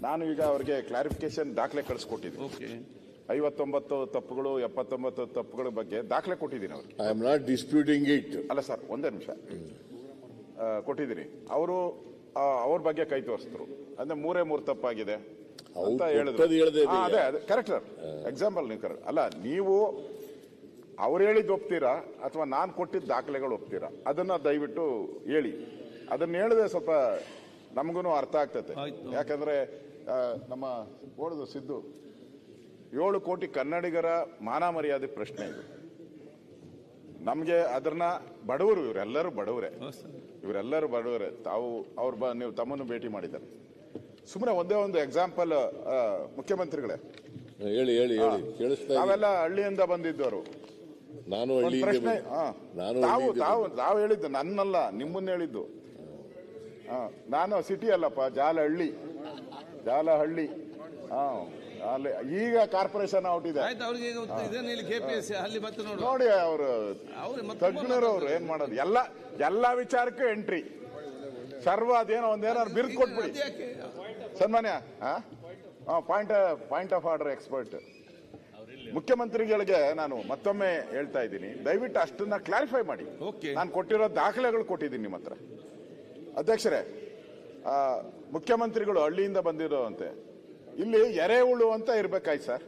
ನಾನು ಈಗ ಅವರಿಗೆ ಕ್ಲಾರಿಫಿಕೇಶನ್ ದಾಖಲೆ ಕಳಿಸ್ಕೊಟ್ಟಿದ್ದೀನಿ. ಓಕೆ ಐವತ್ತೊಂಬತ್ತು ತಪ್ಪುಗಳು ಎಪ್ಪತ್ತೊಂಬತ್ತು ತಪ್ಪುಗಳ ಬಗ್ಗೆ ದಾಖಲೆ ಕೊಟ್ಟಿದ್ದೀನಿ ಅವ್ರಿಗೆ. I am not disputing it ಅಲ್ಲ ಸರ್ ಒಂದೇ ನಿಮಿಷ. ಆ, ಕೊಟ್ಟಿದ್ದೀನಿ. ಅವರು ಅವ್ರ ಬಗ್ಗೆ ಕೈ ತೋರಿಸಿದ್ರು. ಅಂದ್ರೆ ಮೂರೇ ಮೂರು ತಪ್ಪಾಗಿದೆ ಅಂತ ಅವ್ರು ಹೇಳಿದ್ರು. ಕೊಟ್ಟದ್ದು ಹೇಳ್ದೆ ಹಾ, ಇದೆಯಾ? ಅದೇ ಅದೇ. ಕರೆಕ್ಟ್ ಸರ್ ಎಕ್ಸಾಂಪಲ್ ನೀವು ಕರೆಕ್ಟ್ ಅಲ್ಲ ನೀವು ಅವ್ರು ಹೇಳಿದ್ದು ಒಪ್ತೀರಾ? ಅಥವಾ ನಾನು ಕೊಟ್ಟಿದ್ದ ದಾಖಲೆಗಳು ಒಪ್ತೀರಾ? ಅದನ್ನ ದಯವಿಟ್ಟು ಹೇಳಿ. ಅದನ್ನ ಹೇಳಿದ್ರೆ ಸ್ವಲ್ಪ ನಮಗೂ ಅರ್ಥ ಆಗ್ತೈತೆ. ಆಯ್ತು. ಯಾಕಂದ್ರೆ ಆ, ನಮ್ಮ ಓಡದು ಸಿದ್ದು. ಏಳು ಕೋಟಿ ಕನ್ನಡಿಗರ ಮಾನ ಮರ್ಯಾದೆ ಪ್ರಶ್ನೆ ಇದು. ನಮಗೆ ಅದನ್ನ ಬಡವರು ಇವರೆಲ್ಲರೂ ಬಡವರೇ. ಇವರೆಲ್ಲರೂ ಬಡವರೇ. ತಾವು ಅವ್ರು ಬ ನೀವು ತಮ್ಮನ್ನು ಭೇಟಿ ಮಾಡಿದ್ದಾರೆ. ಸುಮ್ಮನೆ ಒಂದೇ ಒಂದು ಎಕ್ಸಾಂಪಲ್ ಮುಖ್ಯಮಂತ್ರಿಗಳೇ. ಹೇಳಿ ಹೇಳಿ ಹೇಳಿ. ಕೇಳಿಸ್ತಾ ಇದೆ. ನಾವೆಲ್ಲ ಹಳ್ಳಿಯಿಂದ ಬಂದಿದ್ದವರು. ನಾನು ಒಂದು ಹಳ್ಳಿಯಿಂದ ಪ್ರಶ್ನೆ ಬಂದೆ. ಹಾ. ನಾನು ತಾವು ಹಳ್ಳಿಯಿಂದ ತಾವು ತಾವು ಹೇಳಿದ್ದು ನನ್ನಲ್ಲ ನಿಮ್ಮನ್ನ ಹೇಳಿದ್ದು. ಹಾ, ನಾನು ಸಿಟಿ ಅಲ್ಲಪ್ಪ ಜಾಲಹಳ್ಳಿ. ಜಾಲಹಳ್ಳಿ. ಹಾಂ ಅಲ್ಲಿ ಈಗ ಕಾರ್ಪೊರೇಷನ್ ಔಟ್ ಇದೆ ಆಯ್ತು ಅವ್ರಿಗೆ ಅಲ್ಲಿ ಮತ್ತೆ ನೋಡು. ನೋಡಿ ಅವರು ಅವ್ರು ಮತ್ತೆ ತಜ್ಞರು ಅವರು ಏನ್ ಮಾಡೋದು? ಎಲ್ಲ ಎಲ್ಲ ವಿಚಾರಕ್ಕೂ ಎಂಟ್ರಿ ಸರ್ವ ಅದೇನೋ ಒಂದೇನಾದ್ರು ಬಿರ್ದು ಕೊಟ್ಬಿಡಿ. ಅದ್ಯಾಕೆ? ಸನ್ಮಾನ್ಯ point point of order expert ಮುಖ್ಯಮಂತ್ರಿಗಳಿಗೆ ನಾನು ಮತ್ತೊಮ್ಮೆ ಹೇಳ್ತಾ ಇದ್ದೀನಿ. ದಯವಿಟ್ಟು ಅಷ್ಟನ್ನ ಕ್ಲಾರಿಫೈ ಮಾಡಿ. Okay. ನಾನು ಕೊಟ್ಟಿರೋ ದಾಖಲೆಗಳು ಕೊಟ್ಟಿದ್ದೀನಿ ನಿಮ್ಮ ಹತ್ರ ಅಧ್ಯಕ್ಷರೇ ಮುಖ್ಯಮಂತ್ರಿಗಳು ಹಳ್ಳಿಯಿಂದ ಬಂದಿರೋಂತೆ ಇಲ್ಲಿ ಎರೆಹುಳು ಅಂತ ಇರ್ಬೇಕಾಯ್ತು ಸರ್.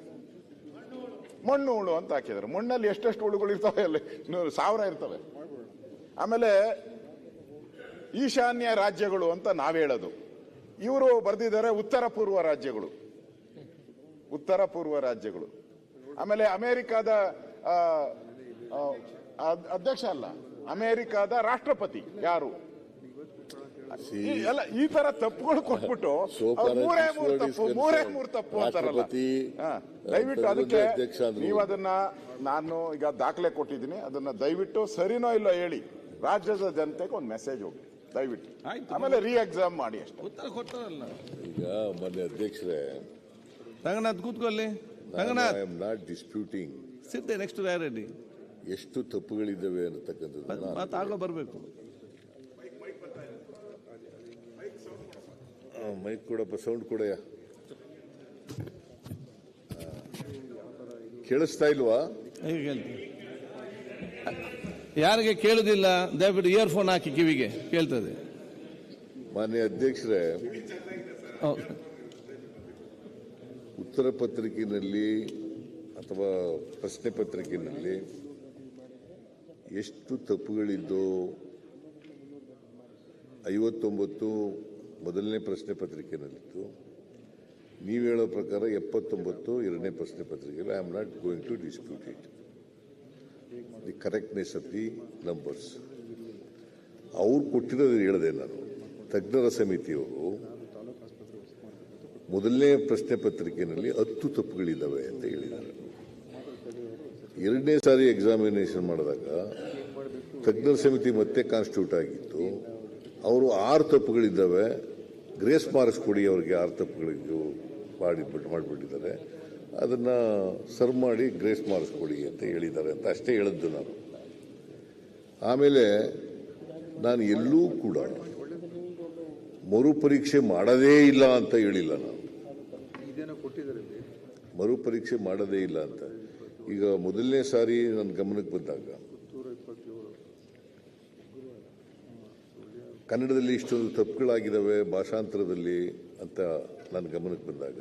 ಮಣ್ಣು ಹುಳು ಅಂತ ಹಾಕಿದ್ದಾರೆ ಮಣ್ಣಲ್ಲಿ ಎಷ್ಟೆಷ್ಟು ಹುಳುಗಳು ಇರ್ತವೆ ಅಲ್ಲಿ? ಸಾವಿರ ಇರ್ತವೆ. ಆಮೇಲೆ ಈಶಾನ್ಯ ರಾಜ್ಯಗಳು ಅಂತ ನಾವು ಹೇಳೋದು. ಇವರು ಬರೆದಿದ್ದಾರೆ ಉತ್ತರ ಪೂರ್ವ ರಾಜ್ಯಗಳು. ಉತ್ತರ ಪೂರ್ವ ರಾಜ್ಯಗಳು. ಆಮೇಲೆ ಅಮೆರಿಕಾದ ಅಧ್ಯಕ್ಷ ಅಲ್ಲ. ಅಮೆರಿಕಾದ ರಾಷ್ಟ್ರಪತಿ ಯಾರು? ಈ- ಎಲ್ಲ ಈ ತರ ತಪ್ಪುಗಳು ಕೊಟ್ಬಿಟ್ಟು ಮೂರೇ ಮೂರು ತಪ್ಪು ಮೂರೇ ಮೂರು ತಪ್ಪು ಅಂತಾರಲ್ಲ. ದಯವಿಟ್ಟು ಅದಕ್ಕೆ. ನೀವು ಅದನ್ನ ನಾನು ಈಗ ದಾಖಲೆ ಕೊಟ್ಟಿದ್ದೀನಿ. ಅದನ್ನ ದಯವಿಟ್ಟು ಸರಿನೋ ಇಲ್ಲೋ ಹೇಳಿ. ರಾಜ್ಯದ ಜನತೆಗೆ ಒಂದು ಮೆಸೇಜ್ ಹೋಗಿ ದಯವಿಟ್ಟು. ಆಯ್ತು. ಆಮೇಲೆ ರೀ ಎಕ್ಸಾಮ್ ಮಾಡಿ ಅಷ್ಟೇ. ಈಗ ಮೊನ್ನೆ ಅಧ್ಯಕ್ಷರೇ ರಂಗನಾಥ್ ಕೂತ್ಕೊಳ್ಳಿ. I Ranganath. Am not disputing ಸಿದ್ದೆ next ready ಎಷ್ಟು ತಪ್ಪುಗಳಿದ್ದಾವೆ ಅನ್ನತಕ್ಕಂಥದ್ದು ಮಾತಾಗ ಆಗೋ ಬರಬೇಕು. ಮೈಕ್ ಕೊಡಪ್ಪ ಸೌಂಡ್ ಕೂಡ ಕೇಳಿಸ್ತಾ ಇಲ್ವಾ? ಯಾರಿಗೆ ಕೇಳುದಿಲ್ಲ ದಯವಿಟ್ಟು ಇಯರ್ಫೋನ್ ಹಾಕಿ ಕಿವಿಗೆ ಕೇಳ್ತದೆ. ಮಾನ್ಯ ಅಧ್ಯಕ್ಷರೇ. ಉತ್ತರ ಪತ್ರಿಕೆಯಲ್ಲಿ ಅಥವಾ ಪ್ರಶ್ನೆ ಪತ್ರಿಕೆಯಲ್ಲಿ ಎಷ್ಟು ತಪ್ಪುಗಳಿದ್ದು ಐವತ್ತೊಂಬತ್ತು ಮೊದಲನೇ ಪ್ರಶ್ನೆ ಪತ್ರಿಕೆಯಲ್ಲಿತ್ತು ನೀವು ಹೇಳೋ ಪ್ರಕಾರ ಎಪ್ಪತ್ತೊಂಬತ್ತು ಎರಡನೇ ಪ್ರಶ್ನೆ ಪತ್ರಿಕೆಯಲ್ಲಿ I am not going to dispute it the correctness of the numbers ಅವ್ರು ಕೊಟ್ಟಿರೋದು ಹೇಳದೆ ನಾನು. ತಜ್ಞರ ಸಮಿತಿಯವರು ಮೊದಲನೇ ಪ್ರಶ್ನೆ ಪತ್ರಿಕೆಯಲ್ಲಿ ಹತ್ತು ತಪ್ಪುಗಳಿದ್ದಾವೆ ಅಂತ ಹೇಳಿದ್ದಾರೆ. ಎರಡನೇ ಸಾರಿ ಎಕ್ಸಾಮಿನೇಷನ್ ಮಾಡಿದಾಗ ತಜ್ಞರ ಸಮಿತಿ ಮತ್ತೆ ಕಾನ್ಸ್ಟಿಟ್ಯೂಟ್ ಆಗಿತ್ತು. ಅವರು ಆರು ತಪ್ಪುಗಳಿದ್ದಾವೆ ಗ್ರೇಸ್ ಮಾರ್ಕ್ಸ್ ಕೊಡಿ ಅವರಿಗೆ ಆರು ತಪ್ಪುಗಳಿದ್ದು ಮಾಡಿಬಿಟ್ಟು ಮಾಡಿಬಿಟ್ಟಿದ್ದಾರೆ. ಅದನ್ನು ಸರ್ವ್ ಮಾಡಿ ಗ್ರೇಸ್ ಮಾರ್ಕ್ಸ್ ಕೊಡಿ ಅಂತ ಹೇಳಿದ್ದಾರೆ ಅಂತ ಅಷ್ಟೇ ಹೇಳಿದ್ದು ನಾನು. ಆಮೇಲೆ ನಾನು ಎಲ್ಲೂ ಕೂಡ ಮರುಪರೀಕ್ಷೆ ಮಾಡದೇ ಇಲ್ಲ ಅಂತ ಹೇಳಿಲ್ಲ ನಾನು. ಮರುಪರೀಕ್ಷೆ ಮಾಡದೇ ಇಲ್ಲ ಅಂತ. ಈಗ ಮೊದಲನೇ ಸಾರಿ ನನ್ನ ಗಮನಕ್ಕೆ ಬಂದಾಗ ಕನ್ನಡದಲ್ಲಿ ಇಷ್ಟೊಂದು ತಪ್ಪುಗಳಾಗಿದ್ದಾವೆ, ಭಾಷಾಂತರದಲ್ಲಿ ಅಂತ ನನ್ನ ಗಮನಕ್ಕೆ ಬಂದಾಗ,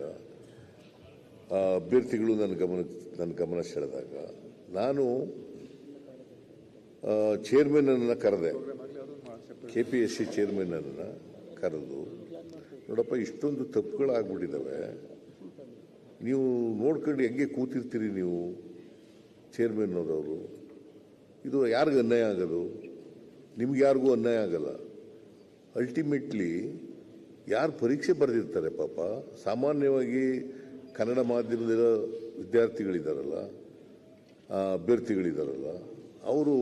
ಆ ಅಭ್ಯರ್ಥಿಗಳು ನನ್ನ ಗಮನಕ್ಕೆ ನನ್ನ ಗಮನ ಸೆಳೆದಾಗ, ನಾನು ಚೇರ್ಮನ್ ಅನ್ನ ಕರೆದೆ. K P S C chairman ಅನ್ನ ಕರೆದು, ನೋಡಪ್ಪ, ಇಷ್ಟೊಂದು ತಪ್ಪುಗಳಾಗ್ಬಿಟ್ಟಿದ್ದಾವೆ. ನೀವು ನೋಡ್ಕೊಂಡು ಹೆಂಗೆ ಕೂತಿರ್ತೀರಿ ನೀವು ಚೇರ್ಮನ್ ಅವರು ಇದು ಯಾರಿಗೂ ಅನ್ಯಾಯ ಆಗೋದು? ನಿಮ್ಗೆ ಯಾರಿಗೂ ಅನ್ಯಾಯ ಆಗಲ್ಲ. ಅಲ್ಟಿಮೇಟ್ಲಿ ಯಾರು ಪರೀಕ್ಷೆ ಬರೆದಿರ್ತಾರೆ ಪಾಪ? ಸಾಮಾನ್ಯವಾಗಿ ಕನ್ನಡ ಮಾಧ್ಯಮದ ವಿದ್ಯಾರ್ಥಿಗಳಿದ್ದಾರಲ್ಲ ಅಭ್ಯರ್ಥಿಗಳಿದ್ದಾರಲ್ಲ ಅವರು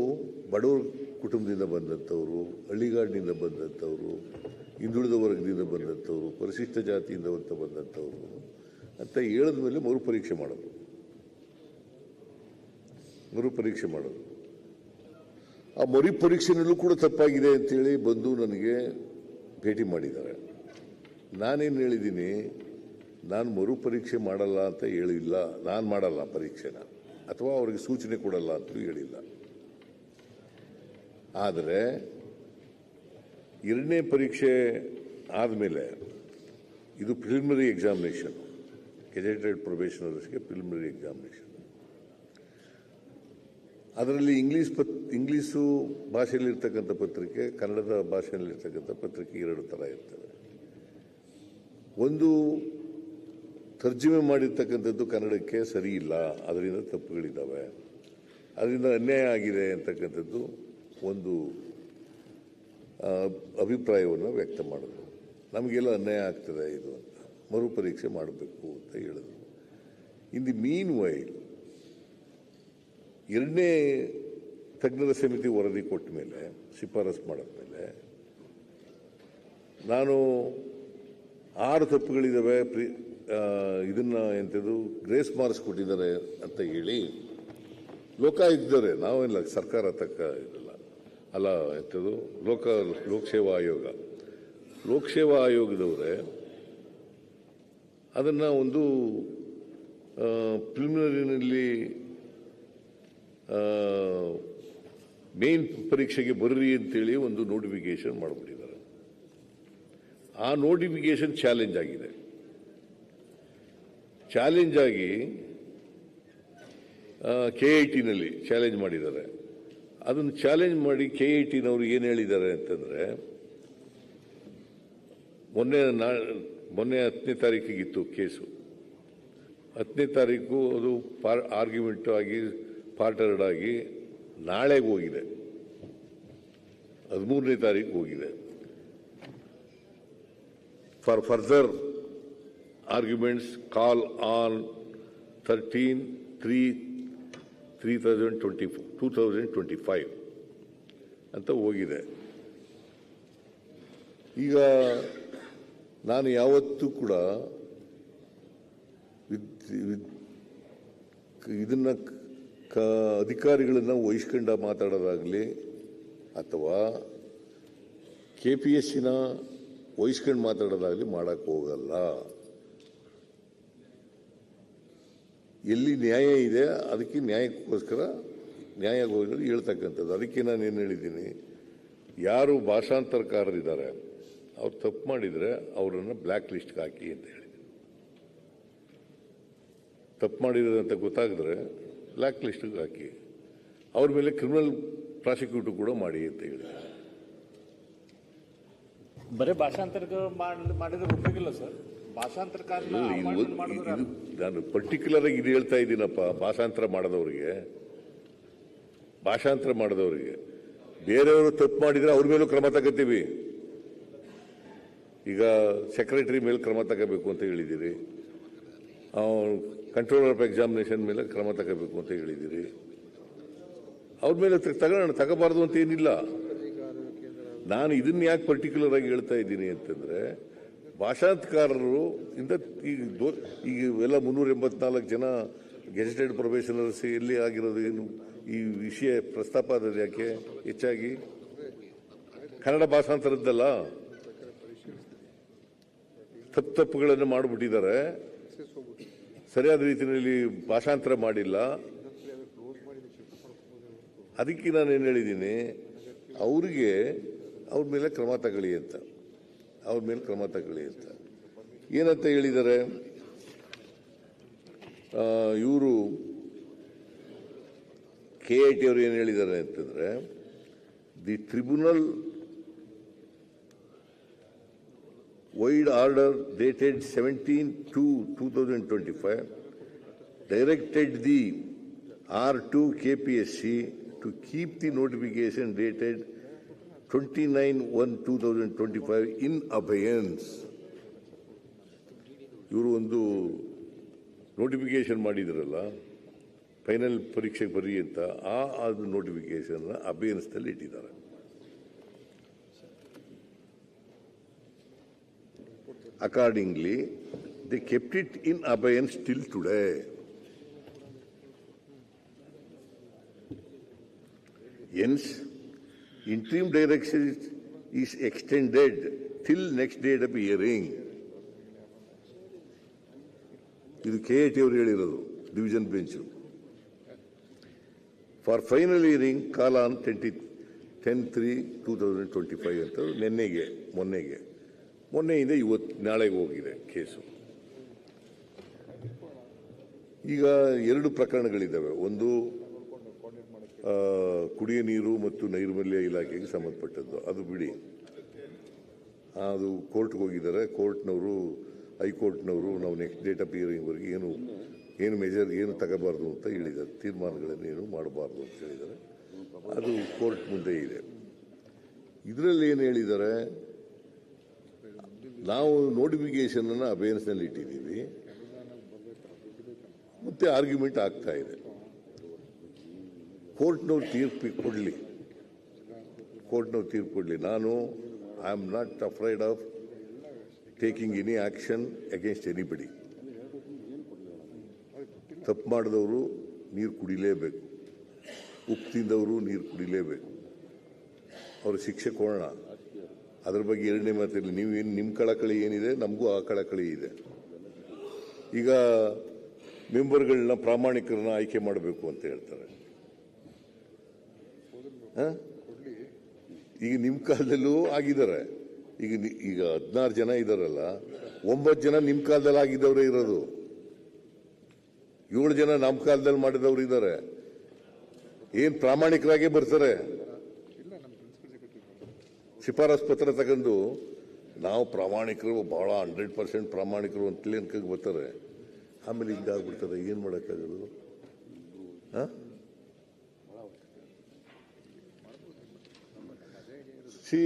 ಬಡವರ ಕುಟುಂಬದಿಂದ ಬಂದಂಥವರು, ಹಳ್ಳಿಗಾಡಿನಿಂದ ಬಂದಂಥವರು, ಹಿಂದುಳಿದ ವರ್ಗದಿಂದ ಬಂದಂಥವ್ರು, ಪರಿಶಿಷ್ಟ ಜಾತಿಯಿಂದ ಅಂತ ಬಂದಂಥವ್ರು ಅಂತ ಹೇಳಿದ ಮೇಲೆ ಮರುಪರೀಕ್ಷೆ ಮಾಡೋದು. ಮರುಪರೀಕ್ಷೆ ಮಾಡೋದು. ಆ ಮರುಪರೀಕ್ಷೆನಲ್ಲೂ ಕೂಡ ತಪ್ಪಾಗಿದೆ ಅಂತೇಳಿ ಬಂದು ನನಗೆ ಭೇಟಿ ಮಾಡಿದ್ದಾರೆ. ನಾನೇನು ಹೇಳಿದ್ದೀನಿ, ನಾನು ಮರು ಪರೀಕ್ಷೆ ಮಾಡಲ್ಲ ಅಂತ ಹೇಳಿಲ್ಲ, ನಾನು ಮಾಡಲ್ಲ ಪರೀಕ್ಷೆನ, ಅಥವಾ ಅವರಿಗೆ ಸೂಚನೆ ಕೊಡಲ್ಲ ಅಂತಲೂ ಹೇಳಿಲ್ಲ. ಆದರೆ, ಎರಡನೇ ಪರೀಕ್ಷೆ ಆದಮೇಲೆ, ಇದು ಪ್ರಿಲಿಮಿನರಿ ಎಕ್ಸಾಮಿನೇಷನ್ ಗೆಜೆಟೆಡ್ ಪ್ರೊಬೇಷನರ್ಸ್ಗೆ ಪ್ರಿಲಿಮಿನರಿ ಎಕ್ಸಾಮಿನೇಷನ್ ಅದರಲ್ಲಿ ಇಂಗ್ಲೀಷ್ ಪತ್, ಇಂಗ್ಲೀಷು ಭಾಷೆಯಲ್ಲಿರ್ತಕ್ಕಂಥ ಪತ್ರಿಕೆ, ಕನ್ನಡದ ಭಾಷೆಯಲ್ಲಿರ್ತಕ್ಕಂಥ ಪತ್ರಿಕೆ ಎರಡು ಥರ ಇರ್ತವೆ. ಒಂದು ತರ್ಜುಮೆ ಮಾಡಿರ್ತಕ್ಕಂಥದ್ದು ಕನ್ನಡಕ್ಕೆ ಸರಿ ಇಲ್ಲ, ಅದರಿಂದ ತಪ್ಪುಗಳಿದ್ದಾವೆ ಅದರಿಂದ ಅನ್ಯಾಯ ಆಗಿದೆ ಅಂತಕ್ಕಂಥದ್ದು ಒಂದು ಅಭಿಪ್ರಾಯವನ್ನು ವ್ಯಕ್ತ ಮಾಡಿದ್ರು. ನಮಗೆಲ್ಲ ಅನ್ಯಾಯ ಆಗ್ತದೆ ಇದು ಅಂತ. ಮರುಪರೀಕ್ಷೆ ಮಾಡಬೇಕು ಅಂತ ಹೇಳಿದ್ರು. ಇನ್ ದಿ ಮೀನ್ ವೈಲ್ ಎರಡನೇ ತಜ್ಞರ ಸಮಿತಿ ವರದಿ ಕೊಟ್ಟ ಮೇಲೆ, ಶಿಫಾರಸು ಮಾಡಿದ್ಮೇಲೆ ನಾನು ಆರು ತಪ್ಪುಗಳಿದ್ದಾವೆ ಪ್ರಿ ಇದನ್ನು ಎಂಥದ್ದು ಗ್ರೇಸ್ ಮಾರ್ಕ್ಸ್ ಕೊಟ್ಟಿದ್ದಾರೆ ಅಂತ ಹೇಳಿ, ಲೋಕಾಯುಕ್ತರೇ, ನಾವೇನಿಲ್ಲ, ಸರ್ಕಾರ ತಕ್ಕ ಇದಲ್ಲ ಅಲ್ಲ ಎಂಥದ್ದು ಲೋಕ, ಲೋಕಸೇವಾ ಆಯೋಗ. ಲೋಕಸೇವಾ ಆಯೋಗದವರೇ, ಅದನ್ನು ಒಂದು ಪ್ರಿಲಿಮಿನರಿನಲ್ಲಿ ಮೇನ್ ಪರೀಕ್ಷೆಗೆ ಬರ್ರಿ ಅಂತೇಳಿ ಒಂದು ನೋಟಿಫಿಕೇಶನ್ ಮಾಡಿಬಿಟ್ಟಿದ್ದಾರೆ. ಆ ನೋಟಿಫಿಕೇಶನ್ ಚಾಲೆಂಜ್ ಆಗಿದೆ. ಚಾಲೆಂಜ್ ಆಗಿ ಕೆ ಐ ಟಿನಲ್ಲಿ ಚಾಲೆಂಜ್ ಮಾಡಿದ್ದಾರೆ. ಅದನ್ನು ಚಾಲೆಂಜ್ ಮಾಡಿ ಕೆ ಐ ಟಿನವರು ಏನು ಹೇಳಿದ್ದಾರೆ ಅಂತಂದರೆ, ಮೊನ್ನೆ ನಾ, ಮೊನ್ನೆ ಹತ್ತನೇ ತಾರೀಕಿಗಿತ್ತು ಕೇಸು ಹತ್ತನೇ ತಾರೀಕು ಅದು ಪಾರ್ ಆರ್ಗ್ಯುಮೆಂಟ್ ಆಗಿ ಪಾರ್ಟರ್ಡ್ ಆಗಿ ನಾಳೆಗೆ ಹೋಗಿದೆ. ಹದಿಮೂರನೇ ತಾರೀಕು ಹೋಗಿದೆ. For further arguments call on thirteen three three thousand twenty two thousand twenty five ಅಂತ ಹೋಗಿದೆ. ಈಗ ನಾನು ಯಾವತ್ತೂ ಕೂಡ ವಿದ್, ಇದನ್ನ ಕ ಅಧಿಕಾರಿಗಳನ್ನು ವಹಿಸ್ಕೊಂಡ ಮಾತಾಡೋದಾಗಲಿ ಅಥವಾ ಕೆ ಪಿ ಎಸ್ ಸಿನ ವಹಿಸ್ಕೊಂಡು ಮಾತಾಡೋದಾಗಲಿ ಮಾಡಕ್ಕೆ ಹೋಗಲ್ಲ. ಎಲ್ಲಿ ನ್ಯಾಯ ಇದೆ, ಅದಕ್ಕೆ ನ್ಯಾಯಕ್ಕೋಸ್ಕರ ನ್ಯಾಯ ಹೇಳ್ತಕ್ಕಂಥದ್ದು. ಅದಕ್ಕೆ ನಾನು ಏನು ಹೇಳಿದ್ದೀನಿ, ಯಾರು ಭಾಷಾಂತರಕಾರರಿದ್ದಾರೆ, ಅವ್ರು ತಪ್ಪು ಮಾಡಿದರೆ ಅವರನ್ನು ಬ್ಲ್ಯಾಕ್ ಲಿಸ್ಟ್ಗೆ ಹಾಕಿ ಅಂತ ಹೇಳಿದ್ದೀನಿ. ತಪ್ಪು ಮಾಡಿದ್ರೆ ಅಂತ ಗೊತ್ತಾಗಿದ್ರೆ ಬ್ಲ್ಯಾಕ್ ಲಿಸ್ಟ್ಗೆ ಹಾಕಿ ಅವ್ರ ಮೇಲೆ ಕ್ರಿಮಿನಲ್ ಪ್ರಾಸಿಕ್ಯೂಟ್ ಕೂಡ ಮಾಡಿ ಅಂತ ಹೇಳಿದೆ ಬರೀ ಭಾಷಾಂತರ ಮಾಡಿದ್ರೆ ಉಪಯೋಗಿಲ್ಲ ಸರ್. ನಾನು ಪರ್ಟಿಕ್ಯುಲರ್ ಆಗಿ ಇದು ಹೇಳ್ತಾ ಇದ್ದೀನಪ್ಪ ಭಾಷಾಂತರ ಮಾಡಿದವರಿಗೆ. ಭಾಷಾಂತರ ಮಾಡಿದವರಿಗೆ. ಬೇರೆಯವರು ತಪ್ಪು ಮಾಡಿದ್ರೆ ಅವ್ರ ಮೇಲೂ ಕ್ರಮ ತಗೋತೀವಿ. ಈಗ ಸೆಕ್ರೆಟರಿ ಮೇಲೆ ಕ್ರಮ ತಗೋಬೇಕು ಅಂತ ಹೇಳಿದ್ದೀರಿ. ಕಂಟ್ರೋಲರ್ ಆಫ್ ಎಕ್ಸಾಮಿನೇಷನ್ ಮೇಲೆ ಕ್ರಮ ತಗೋಬೇಕು ಅಂತ ಹೇಳಿದ್ದೀರಿ ಅವ್ರ ಮೇಲೆ ತಗೋಣ ತಗೋಬಾರ್ದು ಅಂತ ಏನಿಲ್ಲ. ನಾನು ಇದನ್ನ ಯಾಕೆ ಪರ್ಟಿಕ್ಯುಲರ್ ಆಗಿ ಹೇಳ್ತಾ ಇದ್ದೀನಿ ಅಂತಂದ್ರೆ ಭಾಷಾಂತಕಾರರು ಇಂದ ಈಗ ಈಗ ಎಲ್ಲ ಮುನ್ನೂರ ಎಂಬತ್ನಾಲ್ಕು ಜನ ಗೆಜೆಟೆಡ್ ಪ್ರೊಫೆಷನಲ್ಸ್ ಎಲ್ಲಿ ಆಗಿರೋದು ಏನು, ಈ ವಿಷಯ ಪ್ರಸ್ತಾಪ ಆದದ್ದು ಯಾಕೆ? ಹೆಚ್ಚಾಗಿ ಕನ್ನಡ ಭಾಷಾಂತರದ್ದಲ್ಲ. ತಪ್ಪು ತಪ್ಪುಗಳನ್ನು ಮಾಡಿಬಿಟ್ಟಿದ್ದಾರೆ. ಸರಿಯಾದ ರೀತಿಯಲ್ಲಿ ಭಾಷಾಂತರ ಮಾಡಿಲ್ಲ. ಅದಕ್ಕೆ ನಾನು ಏನು ಹೇಳಿದ್ದೀನಿ, ಅವರಿಗೆ ಅವ್ರ ಮೇಲೆ ಕ್ರಮ ತಗೊಳ್ಳಿ ಅಂತ. ಅವ್ರ ಮೇಲೆ ಕ್ರಮ ತಗೊಳ್ಳಿ ಅಂತ. ಏನಂತ ಹೇಳಿದ್ದಾರೆ? ಇವರು ಕೆ ಐ ಟಿ ಅವರು ಏನು ಹೇಳಿದ್ದಾರೆ ಅಂತಂದರೆ, the tribunal vide order dated seventeen two two thousand twenty five directed the R2 KPSC to keep the notification dated 29-1-2025 in abeyance. ಇವರು ಒಂದು ನೋಟಿಫಿಕೇಶನ್ ಮಾಡಿದ್ರಲ್ಲ ಫೈನಲ್ ಪರೀಕ್ಷೆಗೆ ಬರ್ರಿ ಅಂತ, ಆ ಅದು ನೋಟಿಫಿಕೇಶನ್ ಅಬೇನ್ಸ್ನಲ್ಲಿ ಇಟ್ಟಿದ್ದಾರೆ accordingly they kept it in abeyance till today Hence, interim direction is extended till next date of hearing. ಇದು ಕೆ ಎ ಟಿ ಅವರು ಹೇಳಿರೋದು division bench for final hearing call on twenty ten three two thousand twenty five ಅಂತ ನಿನ್ನೆಗೆ ಮೊನ್ನೆಗೆ. ಮೊನ್ನೆಯಿಂದ ಇವತ್ತು ನಾಳೆಗೆ ಹೋಗಿದೆ case. ಈಗ ಎರಡು ಪ್ರಕರಣಗಳಿದ್ದಾವೆ. ಒಂದು ಕುಡಿಯ ನೀರು ಮತ್ತು ನೈರ್ಮಲ್ಯ ಇಲಾಖೆಗೆ ಸಂಬಂಧಪಟ್ಟದ್ದು. ಅದು ಬಿಡಿ. ಅದು ಕೋರ್ಟ್ಗೆ ಹೋಗಿದ್ದಾರೆ. ಕೋರ್ಟ್ನವರು, ಹೈಕೋರ್ಟ್ನವರು ನಾವು ನೆಕ್ಸ್ಟ್ ಡೇಟ್ ಆಫ್ ಹಿಯರಿಂಗ್ವರೆಗೆ ಏನು ಏನು ಮೆಜರ್ ಏನು ತಗೋಬಾರ್ದು ಅಂತ ಹೇಳಿದ್ದಾರೆ. ತೀರ್ಮಾನಗಳನ್ನು ಏನು ಮಾಡಬಾರ್ದು ಅಂತ ಹೇಳಿದ್ದಾರೆ. ಅದು ಕೋರ್ಟ್ ಮುಂದೆ ಇದೆ. ಇದರಲ್ಲಿ ಏನು ಹೇಳಿದ್ದಾರೆ? ನಾವು ನೋಟಿಫಿಕೇಶನ್ ಅನ್ನು ಅಬೇನ್ಸ್ನಲ್ಲಿ ಇಟ್ಟಿದ್ದೀವಿ. ಮತ್ತೆ ಆರ್ಗ್ಯುಮೆಂಟ್ ಆಗ್ತಾ ಇದೆ. ಕೋರ್ಟ್ನವ್ರು ತೀರ್ಪು ಕೊಡಲಿ. ಕೋರ್ಟ್ನವ್ರು ತೀರ್ಪು ಕೊಡಲಿ. ನಾನು I am not afraid of taking any action against anybody ತಪ್ಪು ಮಾಡಿದವರು ನೀರು ಕುಡಿಲೇಬೇಕು. ಉಪ್ಪು ತಿಂದವರು ನೀರು ಕುಡಿಲೇಬೇಕು. ಅವ್ರ ಶಿಕ್ಷೆ ಕೊಡೋಣ. ಅದ್ರ ಬಗ್ಗೆ ಎರಡನೇ ಮಾತಿರಲಿ, ನೀವು ಏನು ನಿಮ್ಮ ಕಳಕಳಿ ಏನಿದೆ, ನಮಗೂ ಆ ಕಳಕಳಿ ಇದೆ. ಈಗ ಮೆಂಬರ್ಗಳನ್ನ ಪ್ರಾಮಾಣಿಕರನ್ನ ಆಯ್ಕೆ ಮಾಡಬೇಕು ಅಂತ ಹೇಳ್ತಾರೆ? ಈಗ ನಿಮ್ಮ ಕಾಲದಲ್ಲೂ ಆಗಿದ್ದಾರೆ. ಈಗ ಈಗ ಹದಿನಾರು ಜನ ಇದ್ದಾರಲ್ಲ ಒಂಬತ್ತು ಜನ ನಿಮ್ಮ ಕಾಲದಲ್ಲಿ ಆಗಿದ್ದವರೇ ಇರೋದು. ಏಳು ಜನ ನಮ್ಮ ಕಾಲದಲ್ಲಿ ಮಾಡಿದವರು ಇದ್ದಾರೆ ಏನು ಪ್ರಾಮಾಣಿಕರಾಗೇ ಬರ್ತಾರೆ? ಶಿಫಾರಸ್ ಪತ್ರ ತಗೊಂಡು ನಾವು ಪ್ರಾಮಾಣಿಕರು ಬಹಳ ಹಂಡ್ರೆಡ್ ಪರ್ಸೆಂಟ್ ಪ್ರಾಮಾಣಿಕರು ಅಂತಲೇ ಅನ್ಕಂಡ್ ಬರ್ತಾರೆ. ಆಮೇಲೆ ಹಿಂಗಾಗ್ಬಿಡ್ತಾರೆ ಏನು ಮಾಡೋಕ್ಕಾಗೋದು? ಹಾಂ? ಸಿ,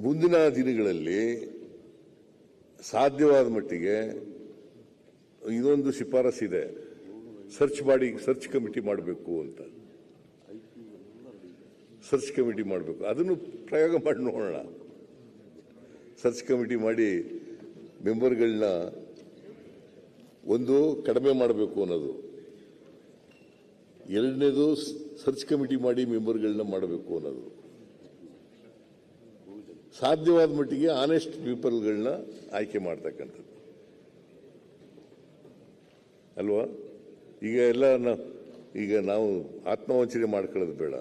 ಮುಂದಿನ ದಿನಗಳಲ್ಲಿ ಸಾಧ್ಯವಾದ ಮಟ್ಟಿಗೆ ಇದೊಂದು ಶಿಫಾರಸ್ಸಿದೆ ಸರ್ಚ್ ಮಾಡಿ, ಸರ್ಚ್ ಕಮಿಟಿ ಮಾಡಬೇಕು ಅಂತ. ಸರ್ಚ್ ಕಮಿಟಿ ಮಾಡಬೇಕು. ಅದನ್ನು ಪ್ರಯೋಗ ಮಾಡಿ ನೋಡೋಣ. ಸರ್ಚ್ ಕಮಿಟಿ ಮಾಡಿ ಮೆಂಬರ್ಗಳನ್ನ ಒಂದು ಕಡಿಮೆ ಮಾಡಬೇಕು ಅನ್ನೋದು. ಎರಡನೇದು ಸರ್ಚ್ ಕಮಿಟಿ ಮಾಡಿ ಮೆಂಬರ್ಗಳನ್ನ ಮಾಡಬೇಕು ಅನ್ನೋದು. ಸಾಧ್ಯವಾದ ಮಟ್ಟಿಗೆ ಆನೆಸ್ಟ್ ಪೀಪಲ್ಗಳನ್ನ ಆಯ್ಕೆ ಮಾಡ್ತಕ್ಕಂಥದ್ದು. ಅಲ್ವಾ? ಈಗ ಎಲ್ಲ ಈಗ ನಾವು ಆತ್ಮವಂಚನೆ ಮಾಡ್ಕೊಳ್ಳೋದು ಬೇಡ.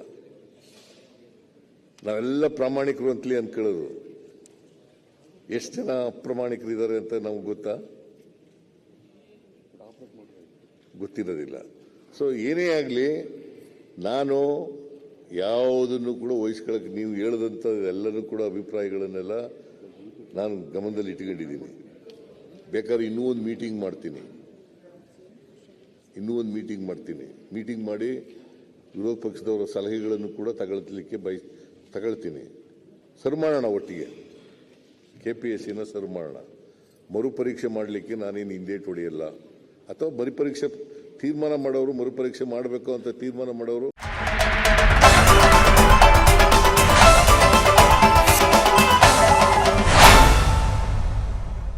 ನಾವೆಲ್ಲ ಪ್ರಾಮಾಣಿಕರು ಅಂತಲೇ ಅನ್ಕೊಳ್ಳೋದು ಎಷ್ಟು ಜನ ಅಪ್ರಾಮಾಣಿಕರಿದ್ದಾರೆ ಅಂತ ನಮ್ಗೆ ಗೊತ್ತಾ? ಗೊತ್ತಿರೋದಿಲ್ಲ. ಸೊ ಏನೇ ಆಗಲಿ, ನಾನು ಯಾವುದನ್ನು ಕೂಡ ವಹಿಸ್ಕೊಳ್ಳೋಕೆ ನೀವು ಹೇಳದಂಥ ಎಲ್ಲನೂ ಕೂಡ ಅಭಿಪ್ರಾಯಗಳನ್ನೆಲ್ಲ ನಾನು ಗಮನದಲ್ಲಿ ಇಟ್ಕೊಂಡಿದ್ದೀನಿ. ಬೇಕಾದ್ರೆ ಇನ್ನೂ ಒಂದು ಮೀಟಿಂಗ್ ಮಾಡ್ತೀನಿ. ಇನ್ನೂ ಒಂದು ಮೀಟಿಂಗ್ ಮಾಡ್ತೀನಿ. ಮೀಟಿಂಗ್ ಮಾಡಿ ವಿರೋಧ ಪಕ್ಷದವರ ಸಲಹೆಗಳನ್ನು ಕೂಡ ತಗೊಳ್ತಲಿಕ್ಕೆ ಬಯ ತಗೊಳ್ತೀನಿ. ಸರ್ ಮಾಡೋಣ ಒಟ್ಟಿಗೆ. ಕೆ ಪಿ ಎಸ್ ಸಿನ ಸರ್ ಮರುಪರೀಕ್ಷೆ ಮಾಡಲಿಕ್ಕೆ ನಾನೇನು ಹಿಂದೇಟು ಹೊಡೆಯಲ್ಲ ಅಥವಾ ಮರುಪರೀಕ್ಷೆ ತೀರ್ಮಾನ ಮಾಡೋರು ಮರುಪರೀಕ್ಷೆ ಮಾಡಬೇಕು ಅಂತ ತೀರ್ಮಾನ ಮಾಡೋರು